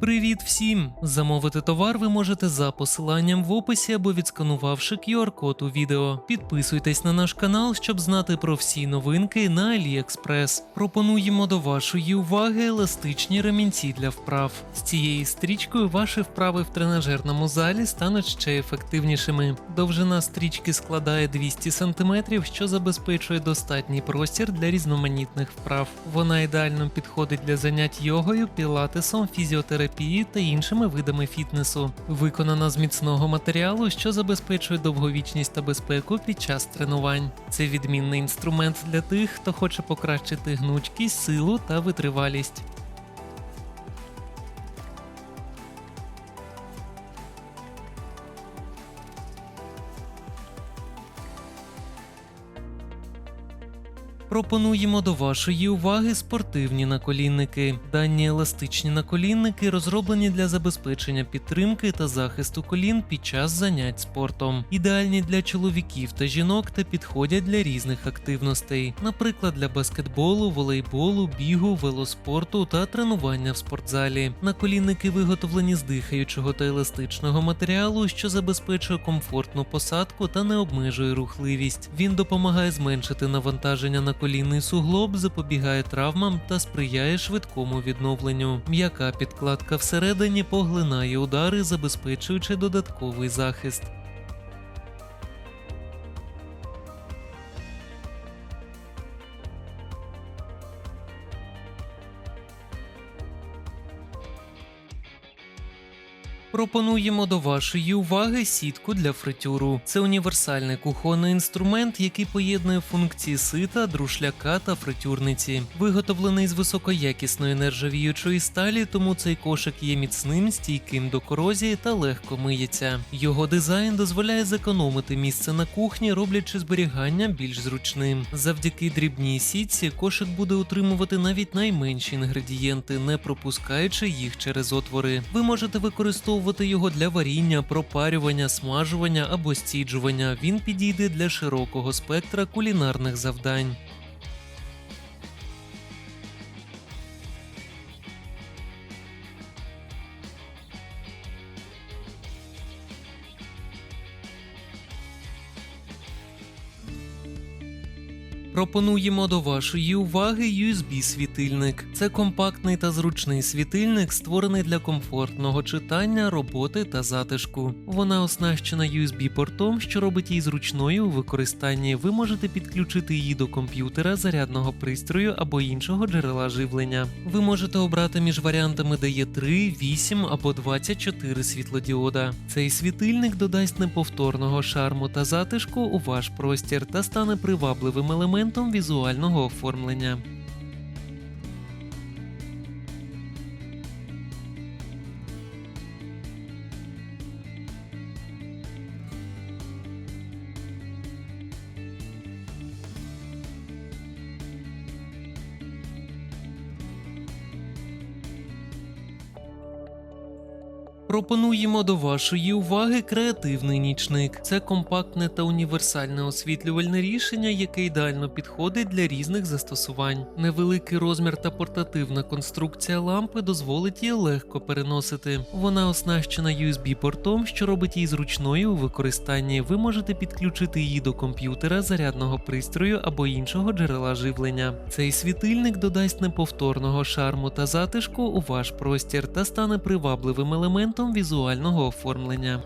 Привіт всім! Замовити товар ви можете за посиланням в описі або відсканувавши QR-код у відео. Підписуйтесь на наш канал, щоб знати про всі новинки на AliExpress. Пропонуємо до вашої уваги еластичні ремінці для вправ. З цією стрічкою ваші вправи в тренажерному залі стануть ще ефективнішими. Довжина стрічки складає 200 см, що забезпечує достатній простір для різноманітних вправ. Вона ідеально підходить для занять йогою, пілатесом, фізіотерапією та іншими видами фітнесу. Виконана з міцного матеріалу, що забезпечує довговічність та безпеку під час тренувань. Це відмінний інструмент для тих, хто хоче покращити гнучкість, силу та витривалість. Пропонуємо до вашої уваги спортивні наколінники. Дані еластичні наколінники розроблені для забезпечення підтримки та захисту колін під час занять спортом. Ідеальні для чоловіків та жінок та підходять для різних активностей, наприклад, для баскетболу, волейболу, бігу, велоспорту та тренування в спортзалі. Наколінники виготовлені з дихаючого та еластичного матеріалу, що забезпечує комфортну посадку та не обмежує рухливість. Він допомагає зменшити навантаження на колінний суглоб, запобігає травмам та сприяє швидкому відновленню. М'яка підкладка всередині поглинає удари, забезпечуючи додатковий захист. Пропонуємо до вашої уваги сітку для фритюру. Це універсальний кухонний інструмент, який поєднує функції сита, друшляка та фритюрниці. Виготовлений з високоякісної нержавіючої сталі, тому цей кошик є міцним, стійким до корозії та легко миється. Його дизайн дозволяє зекономити місце на кухні, роблячи зберігання більш зручним. Завдяки дрібній сітці кошик буде утримувати навіть найменші інгредієнти, не пропускаючи їх через отвори. Ви можете використовувати його для варіння, пропарювання, смажування або стіджування. Він підійде для широкого спектра кулінарних завдань. Пропонуємо до вашої уваги USB-світильник. Це компактний та зручний світильник, створений для комфортного читання, роботи та затишку. Вона оснащена USB-портом, що робить її зручною у використанні. Ви можете підключити її до комп'ютера, зарядного пристрою або іншого джерела живлення. Ви можете обрати між варіантами, де є 3, 8 або 24 світлодіода. Цей світильник додасть неповторного шарму та затишку у ваш простір та стане привабливим елементом візуального оформлення. Пропонуємо до вашої уваги креативний нічник. Це компактне та універсальне освітлювальне рішення, яке ідеально підходить для різних застосувань. Невеликий розмір та портативна конструкція лампи дозволить її легко переносити. Вона оснащена USB-портом, що робить її зручною у використанні. Ви можете підключити її до комп'ютера, зарядного пристрою або іншого джерела живлення. Цей світильник додасть неповторного шарму та затишку у ваш простір та стане привабливим елементом візуального оформлення.